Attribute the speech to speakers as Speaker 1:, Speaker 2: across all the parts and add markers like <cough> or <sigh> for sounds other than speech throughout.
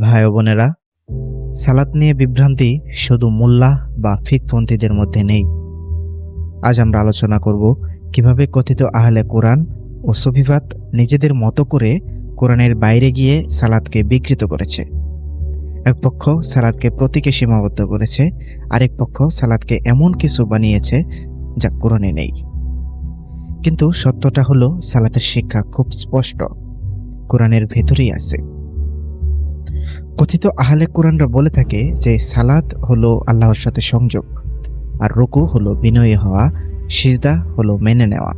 Speaker 1: ভাই বোনেরা, সালাত নিয়ে বিভ্রান্তি শুধু মোল্লা বা ফিকপন্থীদের মধ্যে নেই। আজ আমরা আলোচনা করব কীভাবে কথিত আহলে কোরআন ও সফিফাত নিজেদের মতো করে কোরআনের বাইরে গিয়ে সালাদকে বিকৃত করেছে। এক পক্ষ সালাদকে প্রতীকে সীমাবদ্ধ করেছে, আরেক পক্ষ সালাদকে এমন কিছু বানিয়েছে যা কোরআনে নেই। কিন্তু সত্যটা হলো, সালাতের শিক্ষা খুব স্পষ্ট। কোরআনের ভেতরেই আছে। কথিত আহলে কোরআনরা বলে থাকে যে সালাত হলো আল্লাহর সাথে সংযোগ, আর রুকু হলো বিনয়ী হওয়া, সিজদা হলো মেনে নেওয়া।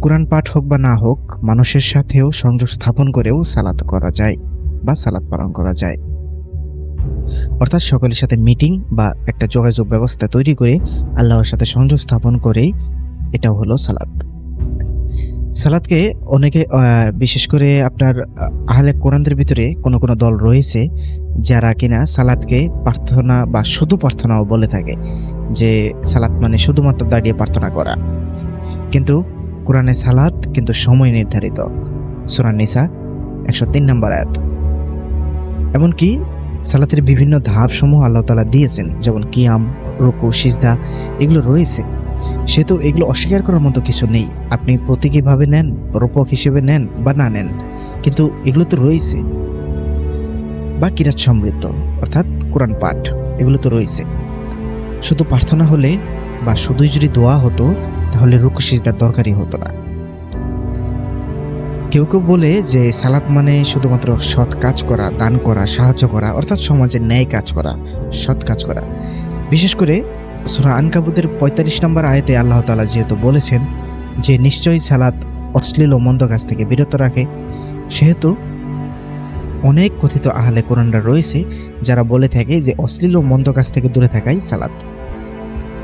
Speaker 1: কোরআন পাঠ হোক বা না হোক, মানুষের সাথেও সংযোগ স্থাপন করেও সালাত করা যায় বা সালাত পালন করা যায়। অর্থাৎ সকলের সাথে মিটিং বা একটা যোগাযোগ ব্যবস্থা তৈরি করে আল্লাহর সাথে সংযোগ স্থাপন করেই এটাও হলো সালাত। সালাদকে অনেকে বিশেষ করে আপনার আহ, আহলে কোরআনদের ভিতরে কোনো কোনো দল রয়েছে যারা কিনা সালাদকে প্রার্থনা বা শুধু প্রার্থনাও বলে থাকে যে সালাত মানে শুধুমাত্র দাঁড়িয়ে প্রার্থনা করা। কিন্তু কোরআনে সালাত কিন্তু সময় নির্ধারিত। সুরান নিসা একশো তিন নম্বর আয়াত। এমনকি সালাতের বিভিন্ন ধাপসমূহ আল্লাহ তালা দিয়েছেন, যেমন কিয়াম, রুকু, সিজদা, এগুলো রয়েছে। সে তো এগুলো অস্বীকার করার মতো কিছু নেই। আপনি প্রতীকীভাবে নেন, রূপক হিসেবে নেন বা না নেন, কিন্তু এগুলো তো রয়েছে। বা কিরাত সমৃদ্ধ, অর্থাৎ কোরআন পাঠ, এগুলো তো রয়েছে। শুধু প্রার্থনা হলে বা শুধুই যদি দোয়া হতো, তাহলে রুকু, সিজদার দরকারই হতো না। কেউ কেউ বলে যে সালাত মানে শুধুমাত্র সৎ কাজ করা, দান করা, সাহায্য করা, অর্থাৎ সমাজে ন্যায় কাজ করা, সৎ কাজ করা। বিশেষ করে সুরা আনকাবুদের পঁয়তাল্লিশ নম্বর আয়তে আল্লাহ তালা যেহেতু বলেছেন যে নিশ্চয়ই সালাত অশ্লীল ও মন্দ কাজ থেকে বিরত রাখে, সেহেতু অনেক কথিত আহলে কোরআনরা রয়েছে যারা বলে থাকে যে অশ্লীল ও মন্দ কাজ থেকে দূরে থাকাই সালাত।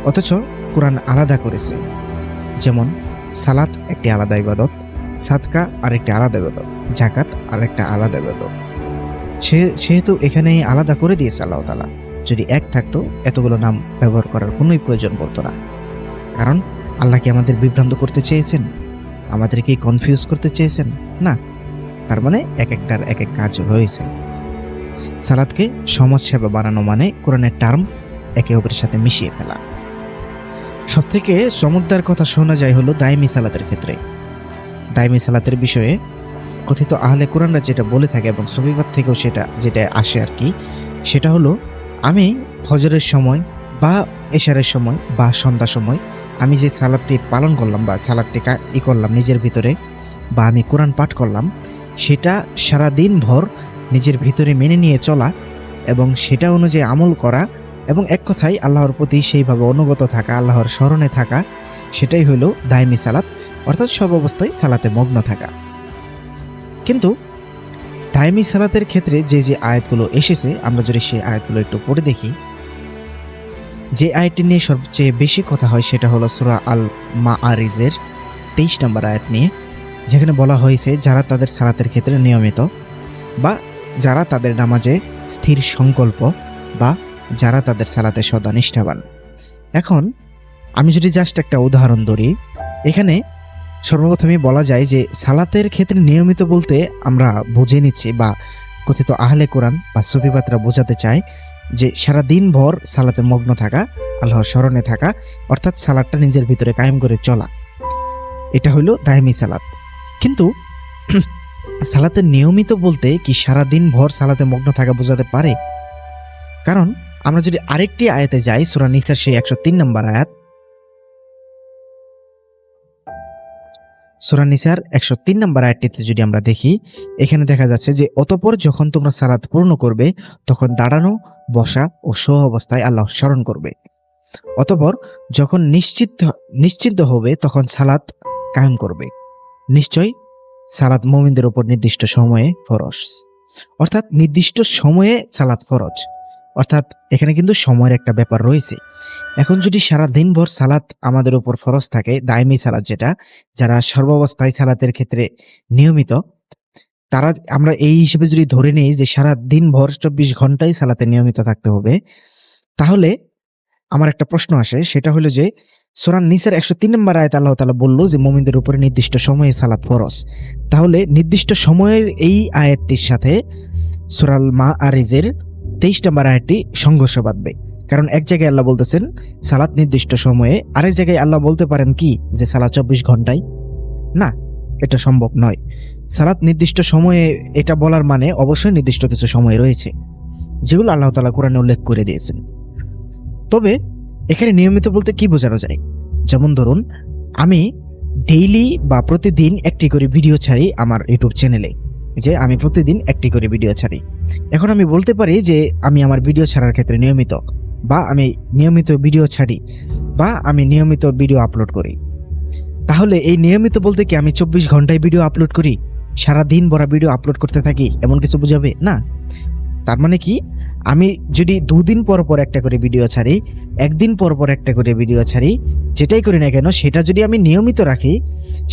Speaker 1: অথচ কোরআন আলাদা করেছে। যেমন সালাত একটি আলাদা ইবাদত সাদকা আরেকটি আলাদা ইবাদত জাকাত আরেকটা আলাদা ইবাদত সে, সেহেতু এখানে আলাদা করে দিয়েছে আল্লাহ তালা যদি এক থাকতো, এতগুলো নাম ব্যবহার করার কোনোই প্রয়োজন পড়তো না। কারণ, আল্লাহ কি আমাদের বিভ্রান্ত করতে চেয়েছেন? আমাদেরকে কনফিউজ করতে চেয়েছেন? না। তার মানে এক একটার এক এক কাজ রয়েছে। সালাদকে সমাজসেবা বানানো মানে কোরআনের টার্ম একে অপরের সাথে মিশিয়ে ফেলা। সব থেকে চমৎকার কথা শোনা যায় হলো দায়মি সালাতের ক্ষেত্রে। দায়মি সালাতের বিষয়ে কথিত আহলে কোরআনরা যেটা বলে থাকে এবং সবিবাদ থেকেও সেটা, যেটা আসে আর কি, সেটা হলো, আমি ফজরের সময় বা এশারের সময় বা সন্ধ্যার সময় আমি যে সালাদটি পালন করলাম বা সালাদটি ই করলাম নিজের ভিতরে বা আমি কোরআন পাঠ করলাম, সেটা সারা দিন ভর নিজের ভিতরে মেনে নিয়ে চলা এবং সেটা অনুযায়ী আমল করা এবং এক কথায় আল্লাহর প্রতি সেইভাবে অনুগত থাকা, আল্লাহর স্মরণে থাকা, সেটাই হলো দায়মি সালাত। অর্থাৎ সব অবস্থায় সালাতে মগ্ন থাকা। কিন্তু দায়মি সালাতের ক্ষেত্রে যে যে আয়াতগুলো এসেছে, আমরা যদি সেই আয়াতগুলো একটু পড়ে দেখি, যে আয়াতটি নিয়ে সবচেয়ে বেশি কথা হয় সেটা হলো সুরা আল মা আরিজের তেইশ নম্বর আয়াত নিয়ে, যেখানে বলা হয়েছে যারা তাদের সালাতের ক্ষেত্রে নিয়মিত বা যারা তাদের নামাজে স্থির সংকল্প বা যারা তাদের সালাতে সদা নিষ্ঠাবান। এখন আমি যদি জাস্ট একটা উদাহরণ ধরি, এখানে সর্বপ্রথমে বলা যায় যে সালাতের ক্ষেত্রে নিয়মিত বলতে আমরা বুঝে নিচ্ছি বা কথিত আহলে কোরআন বা সুফিবাতরা বোঝাতে চায় যে সারা দিন ভর সালাতে মগ্ন থাকা, আল্লাহর স্মরণে থাকা, অর্থাৎ সালাদটা নিজের ভিতরে কায়েম করে চলা। এটা হলো দায়মি সালাত। কিন্তু <clears throat> সালাতে নিয়মিত বলতে কি সারা দিন ভর সালাতে মগ্ন থাকা বোঝাতে পারে? কারণ আমরা যদি আরেকটি আয়াতে যাই, সুরা নিসার সেই একশো তিন নম্বর আয়াত সুরা নিসার একশো তিন নম্বর আয়াতটিতে যদি আমরা দেখি, এখানে দেখা যাচ্ছে যে, অতপর যখন তোমরা সালাত পূর্ণ করবে, তখন দাঁড়ানো, বসা ও শো অবস্থায় আল্লাহ স্মরণ করবে। অতপর যখন নিশ্চিত, নিশ্চিন্ত হবে, তখন সালাত কায়েম করবে। নিশ্চয়ই সালাত মোমিনদের উপর নির্দিষ্ট সময়ে ফরজ। অর্থাৎ নির্দিষ্ট সময়ে সালাত ফরজ। অর্থাৎ এখানে কিন্তু সময়ের একটা ব্যাপার রয়েছে। এখন যদি সারা দিনভর সালাত আমাদের উপর ফরজ থাকে, দায়মি সালাত যেটা, যারা সর্বাবস্থায় সালাতের ক্ষেত্রে নিয়মিত, তারা আমরা এই হিসেবে যদি ধরে নিই যে সারা দিন ভর চব্বিশ ঘন্টাই সালাতে নিয়মিত থাকতে হবে, তাহলে আমার একটা প্রশ্ন আসে, সেটা হলো যে সোরান নিসের একশো তিন নম্বর আয়ত আল্লাহ তালা বলল যে মোমিনদের উপরে নির্দিষ্ট সময়ে সালাত ফরজ। তাহলে নির্দিষ্ট সময়ের এই আয়াতটির সাথে সোরাল মা আরিজের তেইশ নম্বর আয়াতটি সংঘর্ষ বাঁধবে। কারণ এক জায়গায় আল্লাহ বলতেছেন, সালাত নির্দিষ্ট সময়ে আরেক জায়গায় আল্লাহ বলতে পারেন কি যে সালাত চব্বিশ ঘন্টায়? না, এটা সম্ভব নয়। সালাত নির্দিষ্ট সময়ে এটা বলার মানে অবশ্যই নির্দিষ্ট কিছু সময় রয়েছে, যেগুলো আল্লাহ তালা কোরআনে উল্লেখ করে দিয়েছেন। তবে এখানে নিয়মিত বলতে কি বোঝানো যায়? যেমন ধরুন, আমি ডেইলি বা প্রতিদিন একটি করে ভিডিও ছাড়ি আমার ইউটিউব চ্যানেলে যে আমি প্রতিদিন একটি করে ভিডিও ছাড়ি। এখন আমি বলতে পারি যে আমি আমার ভিডিও ছাড়ার ক্ষেত্রে নিয়মিত বা আমি নিয়মিত ভিডিও ছাড়ি বা আমি নিয়মিত ভিডিও আপলোড করি। তাহলে এই নিয়মিত বলতে কি আমি চব্বিশ ঘন্টায় ভিডিও আপলোড করি? সারা দিন ভরা ভিডিও আপলোড করতে থাকি? এমন কিছু বুঝাবে? না। তার মানে কি? আমি যদি দুদিন পর পর একটা করে ভিডিও ছাড়ি, একদিন পর পর একটা করে ভিডিও ছাড়ি, যেটাই করি না কেন, সেটা যদি আমি নিয়মিত রাখি,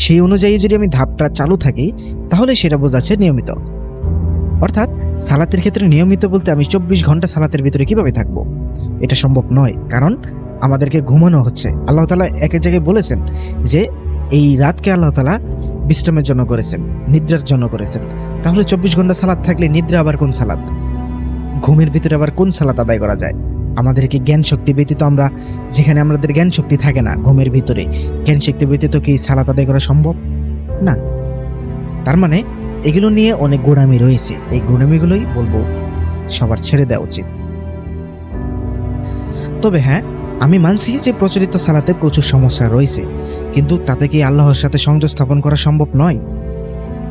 Speaker 1: সেই অনুযায়ী যদি আমি ধাপটা চালু থাকি, তাহলে সেটা বোঝাচ্ছে নিয়মিত। অর্থাৎ সালাতের ক্ষেত্রে নিয়মিত বলতে আমি চব্বিশ ঘণ্টা সালাতের ভিতরে কীভাবে থাকব? এটা সম্ভব নয়, কারণ আমাদেরকে ঘুমানো হচ্ছে। আল্লাহ তালা এক জায়গায় বলেছেন যে, এই রাতকে আল্লাহ তালা বিশ্রামের জন্য করেছেন, নিদ্রার জন্য করেছেন। তাহলে চব্বিশ ঘণ্টা সালাদ থাকলে নিদ্রা আবার কোন সালাদ ঘুমের ভিতরে আবার কোন সালাত আদায় করা যায়? আমাদেরকে জ্ঞান শক্তি ব্যতীত আমরা, যেখানে আমাদের জ্ঞান শক্তি থাকে না, ঘুমের ভিতরে জ্ঞান শক্তি ব্যতীত কি সালাত আদায় করা সম্ভব? না। তার মানে এগুলো নিয়ে অনেক গোড়ামি রয়েছে। এই গোড়ামিগুলোই বলব সবার ছেড়ে দেওয়া উচিত। তবে হ্যাঁ আমি মানছি যে প্রচলিত সালাতে প্রচুর সমস্যা রয়েছে, কিন্তু তাতে কি আল্লাহর সাথে সংযোগ স্থাপন করা সম্ভব নয়?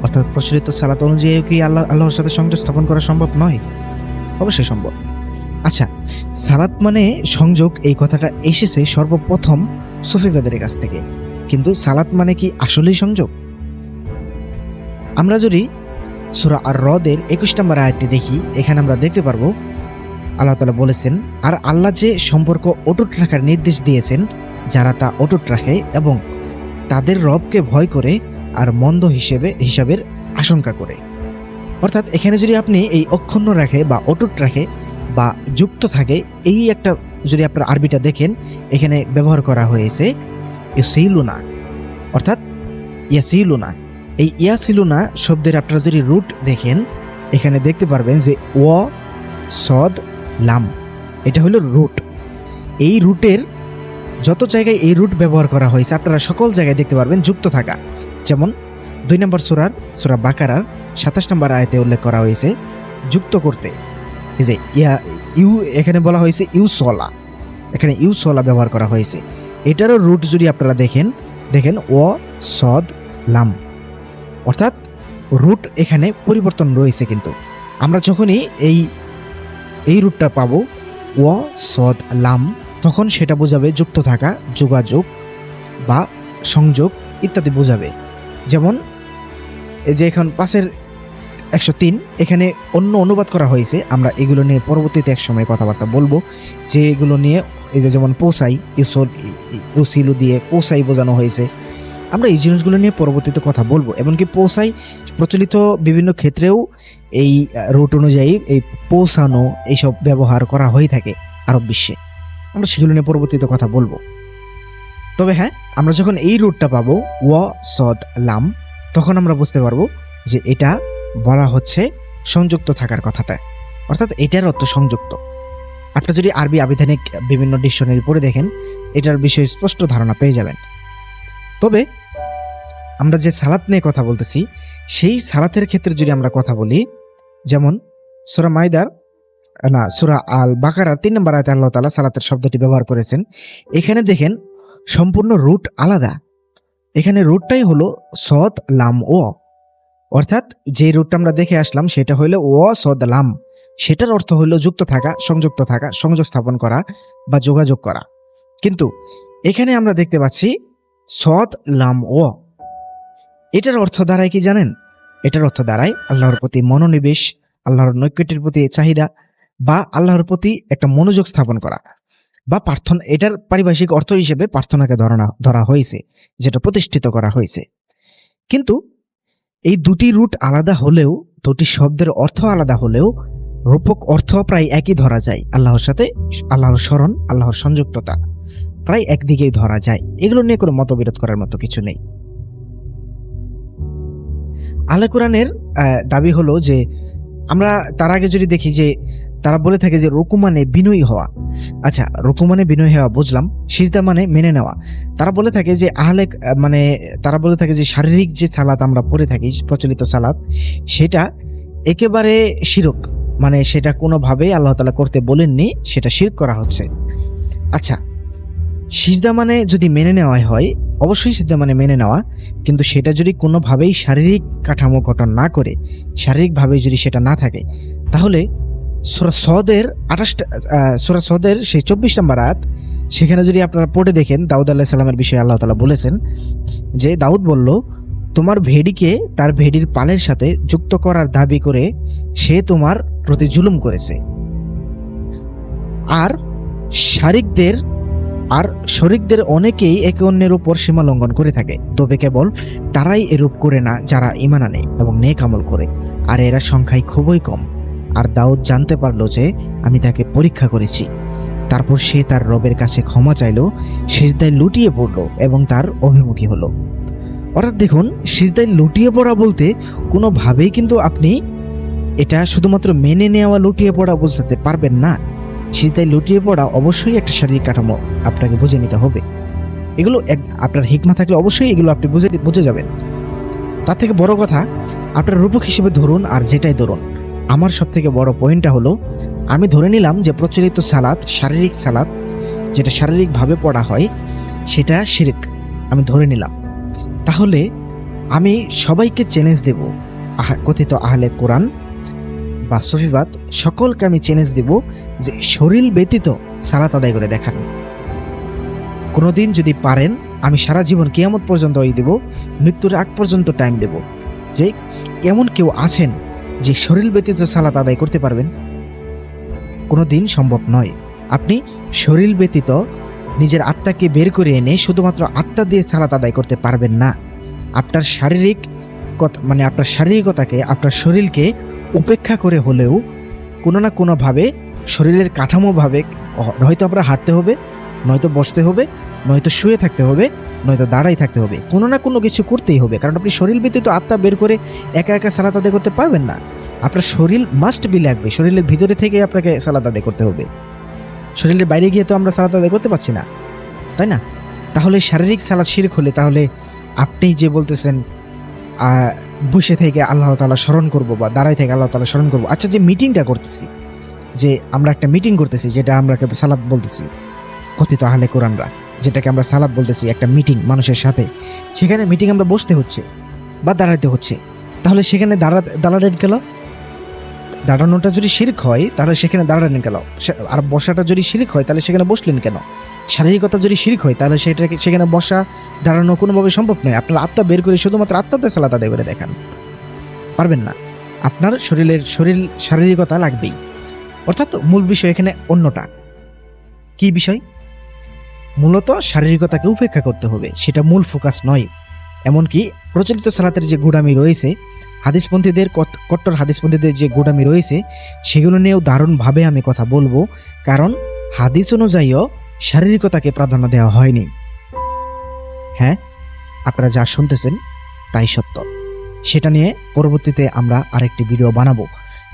Speaker 1: অর্থাৎ প্রচলিত সালাত অনুযায়ী কি আল্লাহ, আল্লাহর সাথে সংযোগ স্থাপন করা সম্ভব নয়? অবশ্যই সম্ভব। আচ্ছা সালাত মানে সংযোগ, এই কথাটা এসেছে সর্বপ্রথম সুফিবাদের কাছ থেকে। কিন্তু সালাত মানে কি আসলেই সংযোগ? আমরা যদি সুরা আর হ্রদের একুশ নম্বর আয়াতটি দেখি, এখানে আমরা দেখতে পারব, আল্লাহ তালা বলেছেন, আর আল্লাহ যে সম্পর্ক অটুট রাখার নির্দেশ দিয়েছেন, যারা তা অটুট রাখে এবং তাদের রবকে ভয় করে আর মন্দ হিসেবে, হিসাবের আশঙ্কা করে। অর্থাৎ এখানে যদি আপনি এই অক্ষুণ্ণ রাখে বা অটুট রাখে বা যুক্ত থাকে, এই একটা যদি আপনার আরবিটা দেখেন, এখানে ব্যবহার করা হয়েছে ইউসিলুনা অর্থাৎ ইয়াসিলুনা। এই ইয়াসিলুনা শব্দের আপনারা যদি রুট দেখেন, এখানে দেখতে পারবেন যে ও, সদ, লাম। এটা হলো রুট। এই রুটের যত জায়গায় এই রুট ব্যবহার করা হয়েছে, আপনারা সকল জায়গায় দেখতে পারবেন যুক্ত থাকা। যেমন দুই নম্বর সুরার, সুরা বাকারার সাতাশ নম্বর আয়তে উল্লেখ করা হয়েছে, যুক্ত করতে। এই যে, ইয়া, ইউ, এখানে বলা হয়েছে ইউ সলা এখানে ইউ সলা ব্যবহার করা হয়েছে। এটারও রুট যদি আপনারা দেখেন দেখেন, ও, সদ, লাম। অর্থাৎ, রুট এখানে পরিবর্তন রয়েছে কিন্তু। আমরা যখনই এই এই রুটটা পাবো, ও, সদ, লাম, তখন সেটা বোঝাবে যুক্ত থাকা, যোগাযোগ বা সংযোগ ইত্যাদি বোঝাবে। যেমন, এই যে এখন পাশের একশো তিন। এখানে অন্য অনুবাদ করা হয়েছে। আমরা এগুলো নিয়ে পরবর্তীতে এক সময় কথাবার্তা বলব। যে এগুলো নিয়ে এই যে যেমন পোসাই, ইউসল, ইউসিলু দিয়ে পোসাই বোঝানো হয়েছে। আমরা এই জিনিসগুলো নিয়ে পরবর্তীতে কথা বলব। এমনকি পোসাই প্রচলিত বিভিন্ন ক্ষেত্রেও এই রুট অনুযায়ী এই পৌঁছানো এইসব ব্যবহার করা হয়ে থাকে আরব বিশ্বে। আমরা সেগুলো নিয়ে পরবর্তীতে কথা বলব। তবে হ্যাঁ আমরা যখন এই রুটটা পাবো ওয়া সদ লাম, তখন আমরা বুঝতে পারব যে এটা বলা হচ্ছে সংযুক্ত থাকার কথাটা। অর্থাৎ এটার অর্থ সংযুক্ত। আপনারা যদি আরবি আবিধানিক বিভিন্ন ডিকশনারি পড়ে দেখেন, এটার বিষয়ে স্পষ্ট ধারণা পেয়ে যাবেন। তবে আমরা যে সালাত নিয়ে কথা বলতেছি, সেই সালাতের ক্ষেত্রে যদি আমরা কথা বলি, যেমন সুরা মাইদার না, সুরা আল বাকারা তিন নম্বর আয়তে আল্লাহ তালা সালাতের শব্দটি ব্যবহার করেছেন। এখানে দেখেন সম্পূর্ণ রুট আলাদা। এখানে রুটটাই হলো সদ লাম ও অর্থাৎ যে রুটটা আমরা দেখে আসলাম, সেটা হলো ও সদলাম সেটার অর্থ হলো যুক্ত থাকা, সংযুক্ত থাকা, সংযোগ স্থাপন করা বা যোগাযোগ করা। কিন্তু এখানে আমরা দেখতে পাচ্ছি সদ লাম ও। এটার অর্থ দাঁড়ায় কি জানেন? এটার অর্থ দাঁড়ায় আল্লাহর প্রতি মনোনিবেশ, আল্লাহর নৈকট্যের প্রতি চাহিদা বা আল্লাহর প্রতি একটা মনোযোগ স্থাপন করা বা প্রার্থনা, এটার পারিভাষিক অর্থ হিসেবে প্রার্থনাকে ধরা ধরা হয়েছে, যেটা প্রতিষ্ঠিত করা হয়েছে। কিন্তু এই দুটি রুট আলাদা হলেও, দুটি শব্দের অর্থ আলাদা হলেও, রূপক অর্থ প্রায় একই ধরা যায়। আল্লাহর সাথে আল্লাহর স্মরণ, আল্লাহর সংযুক্ততা প্রায় একদিকেই ধরা যায়। এগুলো নিয়ে কোনো মতবিরোধ করার মতো কিছু নেই। আলে কোরআনের দাবি হলো যে, আমরা তার আগে যদি দেখি যে তারা বলে থাকে যে রুকু মানে বিনয়ী হওয়া। আচ্ছা রুকু মানে বিনয়ী হওয়া বুঝলাম, সিজদা মানে মেনে নেওয়া। তারা বলে থাকে যে আহলে মানে তারা বলে থাকে যে শারীরিক যে সালাত আমরা পড়ে থাকি, প্রচলিত সালাত, সেটা একেবারে শিরক। মানে সেটা কোনোভাবেই আল্লাহ তালা করতে বলেননি, সেটা শিরক করা হচ্ছে। আচ্ছা সিজদা মানে যদি মেনে নেওয়া হয়, অবশ্যই সিজদা মানে মেনে নেওয়া। কিন্তু সেটা যদি কোনোভাবেই শারীরিক কাঠামো গঠন না করে, শারীরিকভাবে যদি সেটা না থাকে, তাহলে সোরা সদের আঠাশটা সোরা সদের সেই চব্বিশ নম্বর আয়াত, সেখানে যদি আপনারা পড়ে দেখেন, দাউদ আল্লাহ সাল্লামের বিষয়ে আল্লাহ তালা বলেছেন যে, দাউদ বলল, তোমার ভেড়িকে তার ভেড়ির পালের সাথে যুক্ত করার দাবি করে সে তোমার প্রতি জুলুম করেছে। আর শারিকদের, আর শরিকদের অনেকেই একে অন্যের উপর সীমা লঙ্ঘন করে থাকে। তবে কেবল তারাই এরূপ করে না যারা ইমান আনে এবং নেক আমল করে। আর এরা সংখ্যায় খুবই কম। আর দাউদ জানতে পারল যে আমি তাকে পরীক্ষা করেছি। তারপর সে তার রবের কাছে ক্ষমা চাইলো, সিজদায় লুটিয়ে পড়ল এবং তার অভিমুখী হলো। অর্থাৎ দেখুন, সিজদায় লুটিয়ে পড়া বলতে কোনোভাবেই কিন্তু আপনি এটা শুধুমাত্র মেনে নেওয়া, লুটিয়ে পড়া বোঝাতে পারবেন না। সিজদায় লুটিয়ে পড়া অবশ্যই একটা শারীরিক কাঠামো আপনাকে বুঝে নিতে হবে। এগুলো এক, আপনার হিকমা থাকলে অবশ্যই এগুলো আপনি বুঝে বুঝে যাবেন। তার থেকে বড় কথা, আপনার রূপক হিসেবে ধরুন আর যেটাই ধরুন আমার সব থেকে বড় পয়েন্টটা হলো, আমি ধরে নিলাম যে প্রচলিত সালাত শারীরিক সালাত যেটা শারীরিকভাবে পড়া হয়, সেটা শিরিক। আমি ধরে নিলাম। তাহলে আমি সবাইকে চ্যালেঞ্জ দেব কথিত আহলে কোরআন বা সফিবাদ সকলকে আমি চ্যালেঞ্জ দেব যে শরীর ব্যতীত সালাত আদায় করে দেখান। কোনোদিন যদি পারেন, আমি সারা জীবন কেয়ামত পর্যন্ত ওই দেব, মৃত্যুর আগ পর্যন্ত টাইম দেব। যে এমন কেউ আছেন যে শরীর ব্যতীত সালাত আদায় করতে পারবেন কোনো দিন সম্ভব নয়। আপনি শরীর ব্যতীত নিজের আত্মাকে বের করে এনে শুধুমাত্র আত্মা দিয়ে সালাত আদায় করতে পারবেন না। আপনার শারীরিক মানে আপনার শারীরিকতাকে, আপনার শরীরকে উপেক্ষা করে হলেও কোনো না কোনোভাবে শরীরের কাঠামোভাবে হয়তো আপনার হাঁটতে হবে নয়তো বসতে হবে, নয়তো শুয়ে থাকতে হবে, নয়তো দাঁড়াই থাকতে হবে। কোনো না কোনো কিছু করতেই হবে, কারণ আপনি শরীর ব্যতীত আত্মা বের করে একা একা সালাত আদায় করতে পারবেন না। আপনার শরীর মাস্ট বি লাগবে, শরীরের ভিতরে থেকে আপনাকে সালাত আদায় করতে হবে। শরীরের বাইরে গিয়ে তো আমরা সালাত আদায় করতে পারছি না, তাই না? তাহলে শারীরিক সালাদ শিরক হলে তাহলে আপনি যে বলতেছেন বসে থেকে আল্লাহ তালা স্মরণ করব বা দাঁড়াই থেকে আল্লাহ তালা স্মরণ করব। আচ্ছা যে মিটিংটা করতেছি, যে আমরা একটা মিটিং করতেছি, যেটা আমরা সালাদ বলতেছি কথিত আহলে কোরআনরা, যেটাকে আমরা সালাদ বলতেছি, একটা মিটিং মানুষের সাথে। সেখানে মিটিং আমরা বসতে হচ্ছে বা দাঁড়াতে হচ্ছে। তাহলে সেখানে দাঁড়া, দাঁড়ালেন গেল দাঁড়ানোটা যদি শিরক হয়, তাহলে সেখানে দাঁড়ালেন কেন? আর বসাটা যদি শিরিক হয়, তাহলে সেখানে বসলেন কেন? শারীরিকতা যদি শিরিক হয়, তাহলে সেটাকে, সেখানে বসা, দাঁড়ানো কোনোভাবে সম্ভব নয়। আপনার আত্মা বের করে শুধুমাত্র আত্মাতে সালাত আদায় করে দেখান। পারবেন না। আপনার শরীরের, শরীর শারীরিকতা লাগবেই। অর্থাৎ মূল বিষয় এখানে অন্যটা। কি বিষয়? মূলত শারীরিকতাকে উপেক্ষা করতে হবে, সেটা মূল ফোকাস নয়। এমনকি প্রচলিত সালাতের যে গুড়ামি রয়েছে, হাদিসপন্থীদের কট- কট্টর হাদিসপন্থীদের যে গুড়ামি রয়েছে, সেগুলো নিয়েও দারুণভাবে আমি কথা বলব, কারণ হাদিস অনুযায়ীও শারীরিকতাকে প্রাধান্য দেওয়া হয়নি। হ্যাঁ আপনারা যা শুনতেছেন তাই সত্য। সেটা নিয়ে পরবর্তীতে আমরা আরেকটি ভিডিও বানাবো।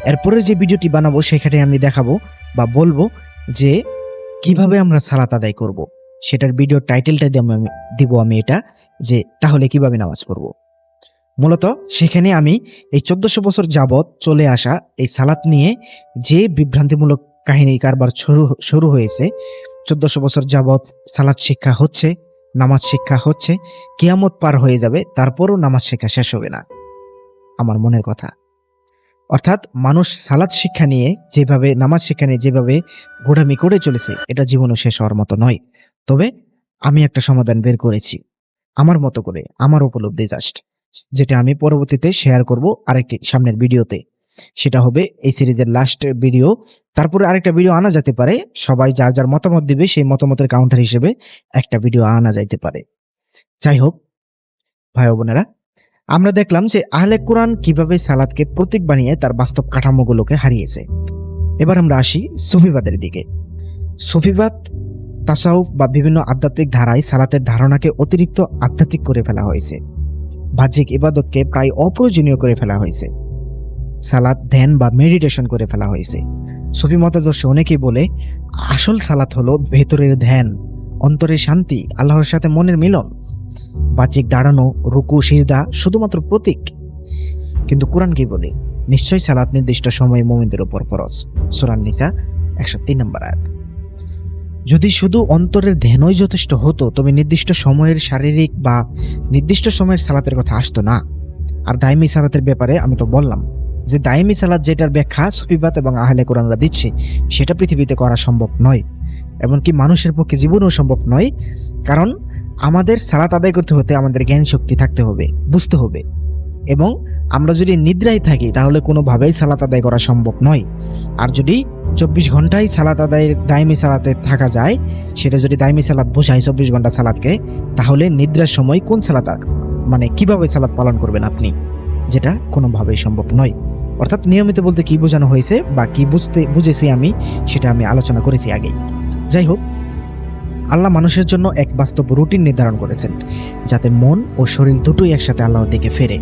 Speaker 1: এরপরে যে ভিডিওটি বানাবো, সেখানে আমি দেখাবো বা বলব যে কীভাবে আমরা সালাত আদায় করব। সেটার ভিডিও টাইটেলটা দিব আমি দিব আমি এটা, যে তাহলে কীভাবে নামাজ পড়ব। মূলত সেখানে আমি এই চোদ্দশো বছর যাবৎ চলে আসা এই সালাত নিয়ে যে বিভ্রান্তিমূলক কাহিনী কারবার শুরু শুরু হয়েছে, চোদ্দশো বছর যাবৎ সালাত শিক্ষা হচ্ছে, নামাজ শিক্ষা হচ্ছে, কিয়ামত পার হয়ে যাবে, তারপরও নামাজ শিক্ষা শেষ হবে না। আমার মনের কথা। অর্থাৎ মানুষ সালাদ শিক্ষা নিয়ে যেভাবে, নামাজ শিক্ষা নিয়ে যেভাবে ঘোরামি করে চলেছে, এটা জীবনও শেষ হওয়ার মতো নয়। তবে আমি একটা সমাধান বের করেছি। আমার মতো করে, আমার উপলব্ধি জাস্ট যেটা আমি পরবর্তীতে শেয়ার করব আরেকটি সামনের ভিডিওতে। সেটা হবে এই সিরিজের লাস্ট ভিডিও তারপরে আরেকটা ভিডিও আনা যেতে পারে। সবাই যার যার মতামত দিবে, সেই মতামতের কাউন্টার হিসেবে একটা ভিডিও আনা যাইতে পারে। যাই হোক, ভাই বোনেরা আমরা দেখলাম যে আহলে কোরআন কীভাবে সালাদকে প্রতীক বানিয়ে তার বাস্তব কাঠামোগুলোকে হারিয়েছে। এবার আমরা আসি সুফিবাদের দিকে। সুফিবাদ, তাসাউফ বা বিভিন্ন আধ্যাত্মিক ধারায় সালাতের ধারণাকে অতিরিক্ত আধ্যাত্মিক করে ফেলা হয়েছে। বাহ্যিক ইবাদতকে প্রায় অপ্রয়োজনীয় করে ফেলা হয়েছে। সালাত, ধ্যান বা মেডিটেশন করে ফেলা হয়েছে। সুফি মতাদর্শে অনেকেই বলে, আসল সালাত হলো ভেতরের ধ্যান অন্তরের শান্তি, আল্লাহর সাথে মনের মিলন। বাচিক দাঁড়ানো, রুকু, সিজদা শুধুমাত্র প্রতীক। কিন্তু কোরআন কি বলে? নিশ্চয়ই সালাত নির্দিষ্ট সময়ে মোমিনদের উপর ফরজ। সুরান নিসা একশো তিন নম্বর আয়াত। যদি শুধু অন্তরের ধ্যানই যথেষ্ট হতো, তবে নির্দিষ্ট সময়ের শারীরিক বা নির্দিষ্ট সময়ের সালাতের কথা আসতো না। আর দায়মি সালাতের ব্যাপারে আমি তো বললাম যে, দায়মি সালাত যেটার ব্যাখ্যা সুফিবাত এবং আহলে কোরআনরা দিচ্ছে, সেটা পৃথিবীতে করা সম্ভব নয়। এমনকি মানুষের পক্ষে জীবনেও সম্ভব নয়। কারণ আমাদের সালাত আদায় করতে হতে আমাদের জ্ঞান শক্তি থাকতে হবে, বুঝতে হবে। এবং আমরা যদি নিদ্রায় থাকি, তাহলে কোনোভাবেই সালাত আদায় করা সম্ভব নয়। আর যদি চব্বিশ ঘন্টায় সালাত আদায়ের দায়মি সালাতে থাকা যায়, সেটা যদি দায়মি সালাত বোঝায় চব্বিশ ঘণ্টা সালাদকে তাহলে নিদ্রার সময় কোন সালাত মানে কীভাবে সালাত পালন করবেন আপনি? যেটা কোনোভাবেই সম্ভব নয়। অর্থাৎ নিয়মিত বলতে কি বোঝানো হয়েছে বা কি বুঝতে বুঝেছি আমি, সেটা আমি আলোচনা করেছি আগেই। যাই হোক আল্লাহ মানুষের জন্য এক বাস্তব রুটিন নির্ধারণ করেছেন, যাতে মন ও শরীর দুটোই একসাথে আল্লাহর দিকে ফেরে।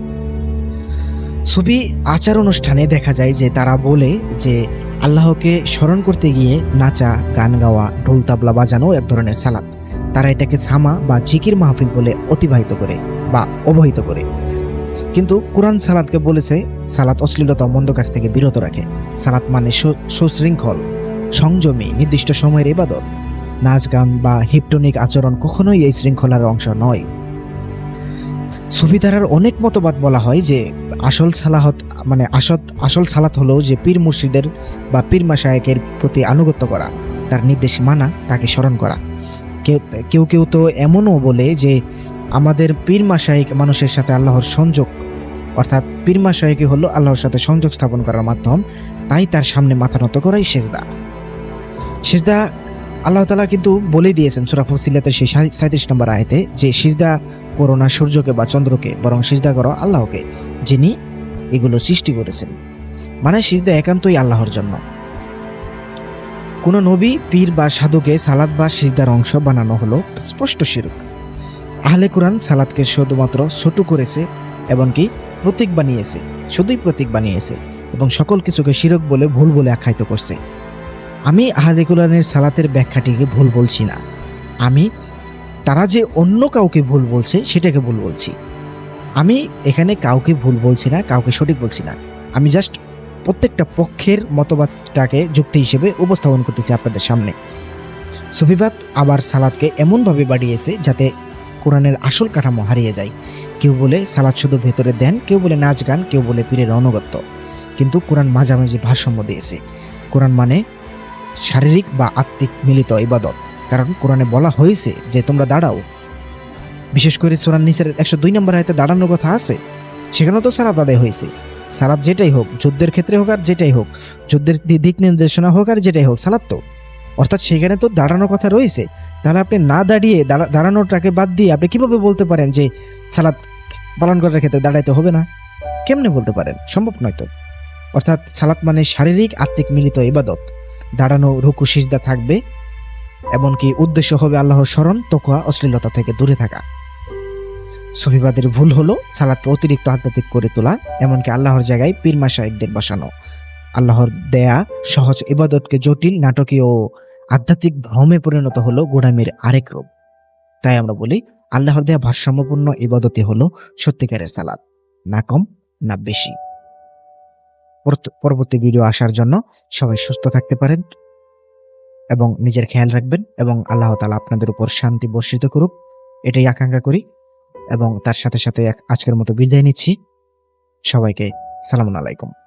Speaker 1: ছবি আচার অনুষ্ঠানে দেখা যায় যে তারা বলে যে আল্লাহকে স্মরণ করতে গিয়ে নাচা, গান গাওয়া, ঢোল তাবলা বাজানো এক ধরনের সালাত তারা এটাকে সামা বা জিকির মাহফিল বলে অতিবাহিত করে বা অবহিত করে। কিন্তু কোরআন সালাদকে বলেছে সালাত অশ্লীলতা মন্দ কাছ থেকে বিরত রাখে। সালাত মানে সুশৃঙ্খল, সংযমী, নির্দিষ্ট সময়ের ইবাদত। নাচ গান বা হিপটনিক আচরণ কখনোই এই শৃঙ্খলার অংশ নয়। সুফিদারার অনেক মতবাদ বলা হয় যে, আসল সালাহত মানে আসত, আসল সালাত হলো যে পীর মুর্শিদের বা পীর মাসায়কের প্রতি আনুগত্য করা, তার নির্দেশ মানা, তাকে স্মরণ করা। কেউ কেউ কেউ তো এমনও বলে যে, আমাদের পীর মাসায়িক মানুষের সাথে আল্লাহর সংযোগ, অর্থাৎ পীর মাসায়িকই হলো আল্লাহর সাথে সংযোগ স্থাপন করার মাধ্যম, তাই তার সামনে মাথা নত করাই সেজদা। সেজদা আল্লাহ তালা কিন্তু বলে দিয়েছেন, সুরা ফসিলাতের সেই সাঁত্রিশ নম্বর আয়তে যে সিজদা করো না সূর্যকে বা চন্দ্রকে, বরং সিজদা করো আল্লাহকে, যিনি এগুলো সৃষ্টি করেছেন। মানে সিজদা একান্তই আল্লাহর জন্য। কোনো নবী, পীর বা সাধুকে সালাদ বা সিজদার অংশ বানানো হলো স্পষ্ট শিরক। আহলে কোরআন সালাদকে শুধুমাত্র ছোট করেছে, এমনকি প্রতীক বানিয়েছে, শুধুই প্রতীক বানিয়েছে, এবং সকল কিছুকে শিরক বলে ভুল বলে আখ্যায়িত করছে। আমি আহলে কোরআনের সালাতের ব্যাখ্যাটিকে ভুল বলছি না। আমি, তারা যে অন্য কাউকে ভুল বলছে, সেটাকে ভুল বলছি। আমি এখানে কাউকে ভুল বলছি না, কাউকে সঠিক বলছি না। আমি জাস্ট প্রত্যেকটা পক্ষের মতবাদটাকে যুক্তি হিসেবে উপস্থাপন করতেছি আপনাদের সামনে। সুফিবাদ আবার সালাদকে এমনভাবে বাড়িয়েছে যাতে কোরআনের আসল কাঠামো হারিয়ে যায়। কেউ বলে সালাদ শুধু ভেতরে দেন, কেউ বলে নাচ গান, কেউ বলে পীরের অনুগত্য। কিন্তু কোরআন মাঝামাঝি ভারসাম্য দিয়েছে। কোরআন মানে শারীরিক বা আত্মিক মিলিত ইবাদত। কারণ কোরআনে বলা হয়েছে যে, তোমরা দাঁড়াও। বিশেষ করে সোরান নিসের একশো দুই নম্বর হাতে দাঁড়ানোর কথা আছে। সেখানেও তো সালাদ আদায় হয়েছে। সালাদ যেটাই হোক, যুদ্ধের ক্ষেত্রে হোক আর যেটাই হোক, যুদ্ধের দিক নির্দেশনা হোক আর যেটাই হোক সালাদ তো। অর্থাৎ সেখানে তো দাঁড়ানোর কথা রয়েছে। তাহলে আপনি না দাঁড়িয়ে দাঁড়া- দাঁড়ানোটাকে বাদ দিয়ে আপনি কীভাবে বলতে পারেন যে সালাদ পালন করার ক্ষেত্রে দাঁড়াইতে হবে না? কেমনে বলতে পারেন? সম্ভব নয় তো। অর্থাৎ সালাত মানে শারীরিক, আত্মিক, মিলিত ইবাদত। দাঁড়ানো রুকু সিজদা থাকবে, এমনকি উদ্দেশ্য হবে আল্লাহর স্মরণ, তোকুয়া, অশ্লীলতা থেকে দূরে থাকা। সুফিবাদের ভুল হলো সালাদকে অতিরিক্ত আধ্যাত্মিক করে তোলা, এমনকি আল্লাহর জায়গায় পীর মাসায়েকদের বসানো। আল্লাহর দেয়া, সহজ ইবাদতকে জটিল, নাটকীয় ও আধ্যাত্মিক ভ্রমে পরিণত হলো গোড়ামির আরেক রূপ। তাই আমরা বলি, আল্লাহর দেয়া ভারসাম্যপূর্ণ ইবাদতই হলো সত্যিকারের সালাদ, না কম, না বেশি। পরবর্তী ভিডিও আসার জন্য সবাই সুস্থ থাকতে পারেন এবং নিজের খেয়াল রাখবেন এবং আল্লাহ তালা আপনাদের উপর শান্তি বর্ষিত করুক। এটাই আকাঙ্ক্ষা করি এবং তার সাথে সাথে আজকের মতো বিদায় নিচ্ছি। সবাইকে সালামুন আলাইকুম।